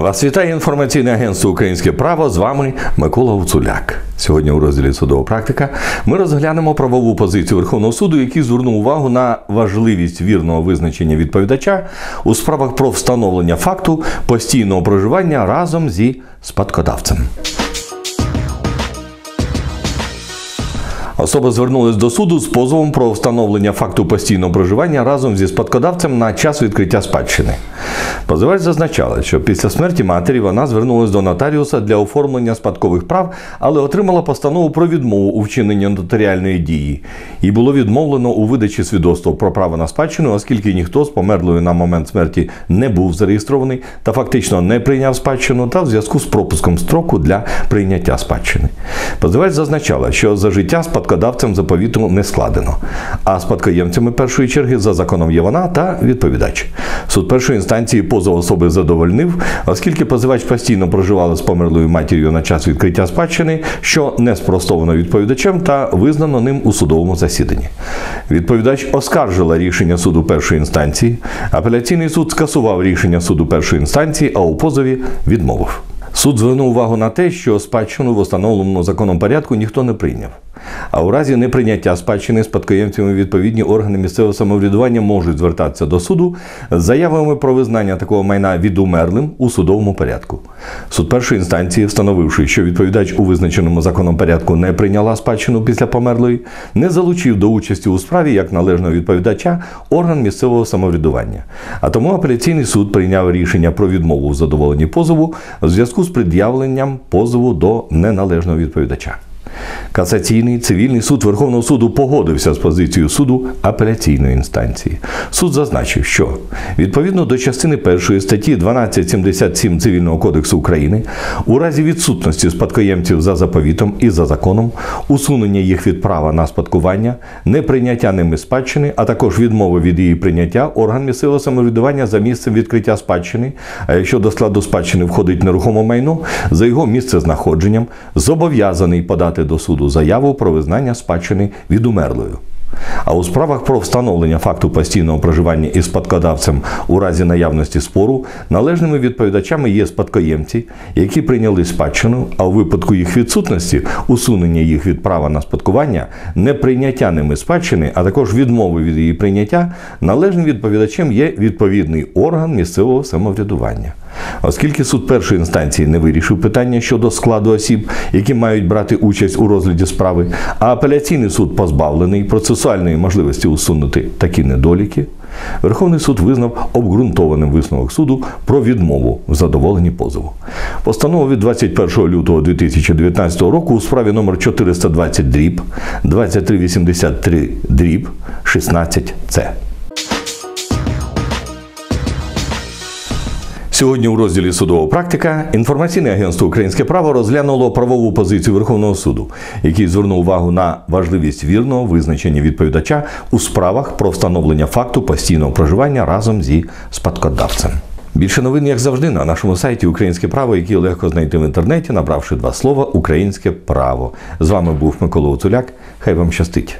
Вас вітає інформаційне агентство Українське право. З вами Микола Гуцуляк. Сьогодні у розділі судова практика ми розглянемо правову позицію Верховного суду, який звернув увагу на важливість вірного визначення відповідача у справах про встановлення факту постійного проживання разом зі спадкодавцем. Особа звернулась до суду з позовом про встановлення факту постійного проживання разом зі спадкодавцем на час відкриття спадщини. Позивач зазначала, що після смерті матері вона звернулася до нотаріуса для оформлення спадкових прав, але отримала постанову про відмову у вчиненні нотаріальної дії. І було відмовлено у видачі свідоцтва про право на спадщину, оскільки ніхто з померлою на момент смерті не був зареєстрований та фактично не прийняв спадщину, та в зв'язку з пропуском строку для прийняття спадщини. Позивач зазначала, що за життя спадкодавцем заповіту не складено, а спадкоємцями першої черги за законом є вона та відповідач. Суд першої інстанції позов особи задовольнив, оскільки позивач постійно проживала з померлою матір'ю на час відкриття спадщини, що не спростовано відповідачем та визнано ним у судовому засіданні. Відповідач оскаржила рішення суду першої інстанції. Апеляційний суд скасував рішення суду першої інстанції, а у позові відмовив. Суд звернув увагу на те, що спадщину в установленому законом порядку ніхто не прийняв. А у разі неприйняття спадщини спадкоємцями відповідні органи місцевого самоврядування можуть звертатися до суду з заявами про визнання такого майна відумерлим у судовому порядку. Суд першої інстанції, встановивши, що відповідач у визначеному законом порядку не прийняла спадщину після померлої, не залучив до участі у справі як належного відповідача орган місцевого самоврядування. А тому апеляційний суд прийняв рішення про відмову в задоволенні позову в зв'язку з пред'явленням позову до неналежного відповідача. Касаційний цивільний суд Верховного суду погодився з позицією суду апеляційної інстанції. Суд зазначив, що відповідно до частини першої статті 1277 Цивільного кодексу України у разі відсутності спадкоємців за заповітом і за законом, усунення їх від права на спадкування, неприйняття ними спадщини, а також відмови від її прийняття, орган місцевого самоврядування за місцем відкриття спадщини, а якщо до складу спадщини входить нерухоме майно, за його місцезнаходженням зобов'язаний подати до суду заяву про визнання спадщини відумерлою. А у справах про встановлення факту постійного проживання із спадкодавцем у разі наявності спору належними відповідачами є спадкоємці, які прийняли спадщину, а у випадку їх відсутності усунення їх від права на спадкування, неприйняття ними спадщини, а також відмови від її прийняття, належним відповідачем є відповідний орган місцевого самоврядування. Оскільки суд першої інстанції не вирішив питання щодо складу осіб, які мають брати участь у розгляді справи, а апеляційний суд позбавлений процесуальної можливості усунути такі недоліки, Верховний суд визнав обґрунтованим висновок суду про відмову в задоволенні позову. Постанова від 21 лютого 2019 року у справі номер 420 дріб 2383 дріб 16 С. Сьогодні у розділі Судова практика інформаційне агентство Українське право розглянуло правову позицію Верховного суду, який звернув увагу на важливість вірного визначення відповідача у справах про встановлення факту постійного проживання разом зі спадкодавцем. Більше новин, як завжди, на нашому сайті Українське право, який легко знайти в інтернеті, набравши два слова Українське право. З вами був Микола Оцуляк. Хай вам щастить.